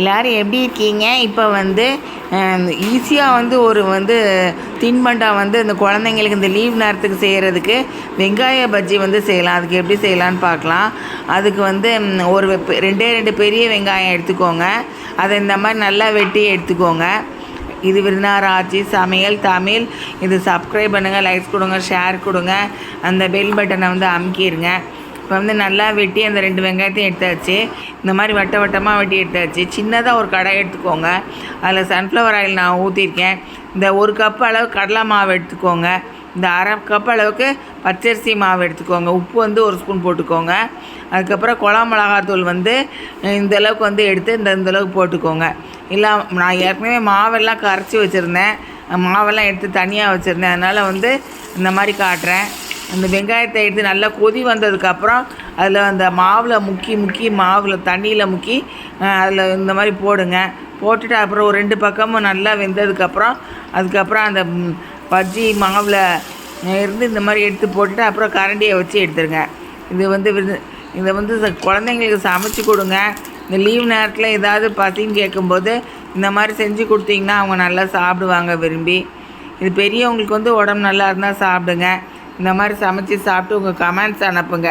எல்லாரும் எப்படி இருக்கீங்க? இப்போ வந்து ஈஸியாக வந்து ஒரு வந்து தின்பண்டம் வந்து இந்த குழந்தைங்களுக்கு இந்த லீவ் நேரத்துக்கு செய்கிறதுக்கு வெங்காய பஜ்ஜி வந்து செய்யலாம். அதுக்கு எப்படி செய்யலான்னு பார்க்கலாம். அதுக்கு வந்து ஒரு ரெண்டே ரெண்டு பெரிய வெங்காயம் எடுத்துக்கோங்க. அதை இந்த மாதிரி நல்லா வெட்டி எடுத்துக்கோங்க. இது விருந்தார் ஆட்சி சமையல் தமிழ். இது சப்ஸ்கிரைப் பண்ணுங்கள் லைக்ஸ் கொடுங்க ஷேர் கொடுங்க. அந்த பெல் பட்டனை வந்து அமுக்கிடுங்க இப்போ வந்து நல்லா வெட்டி அந்த ரெண்டு வெங்காயத்தையும் எடுத்தாச்சு. இந்த மாதிரி வட்ட வட்டமாக வெட்டி எடுத்தாச்சு. சின்னதாக ஒரு கடாய் எடுத்துக்கோங்க. அதில் சன்ஃப்ளவர் ஆயில் நான் ஊற்றிருக்கேன் இந்த ஒரு கப் அளவு கடலை மாவு எடுத்துக்கோங்க. இந்த அரை கப் அளவுக்கு பச்சரிசி மாவு எடுத்துக்கோங்க. உப்பு வந்து ஒரு ஸ்பூன் போட்டுக்கோங்க. அதுக்கப்புறம் குழா மிளகாத்தூள் வந்து இந்த அளவுக்கு வந்து எடுத்து இந்த இந்த அளவுக்கு போட்டுக்கோங்க. இல்லை நான் ஏற்கனவே மாவெல்லாம் கரைச்சி வச்சுருந்தேன். மாவெல்லாம் எடுத்து தனியாக வச்சுருந்தேன். அதனால் வந்து இந்த மாதிரி காட்டுறேன். அந்த வெங்காயத்தை எடுத்து நல்லா கொதி வந்ததுக்கப்புறம் அதில் அந்த மாவில் முக்கி முக்கி மாவில் தண்ணியில் முக்கி அதில் இந்த மாதிரி போடுங்க. போட்டுட்டு அப்புறம் ஒரு ரெண்டு பக்கமும் நல்லா வெந்ததுக்கப்புறம் அதுக்கப்புறம் அந்த பஜ்ஜி மாவில் இருந்து இந்த மாதிரி எடுத்து போட்டுட்டு அப்புறம் கரண்டியை வச்சு எடுத்துருங்க. இது வந்து இதை வந்து ச- குழந்தைங்களுக்கு சமைச்சு கொடுங்க. இந்த லீவ் நேரத்தில் ஏதாவது பசின்னு கேட்கும்போது இந்த மாதிரி செஞ்சு கொடுத்தீங்கன்னா அவங்க நல்லா சாப்பிடுவாங்க விரும்பி. இது பெரியவங்களுக்கு வந்து உடம்பு நல்லா இருந்தால் சாப்பிடுங்க. இந்த மாதிரி சமைச்சு சாப்பிட்டு உங்கள் கமெண்ட்ஸ் அனுப்புங்க.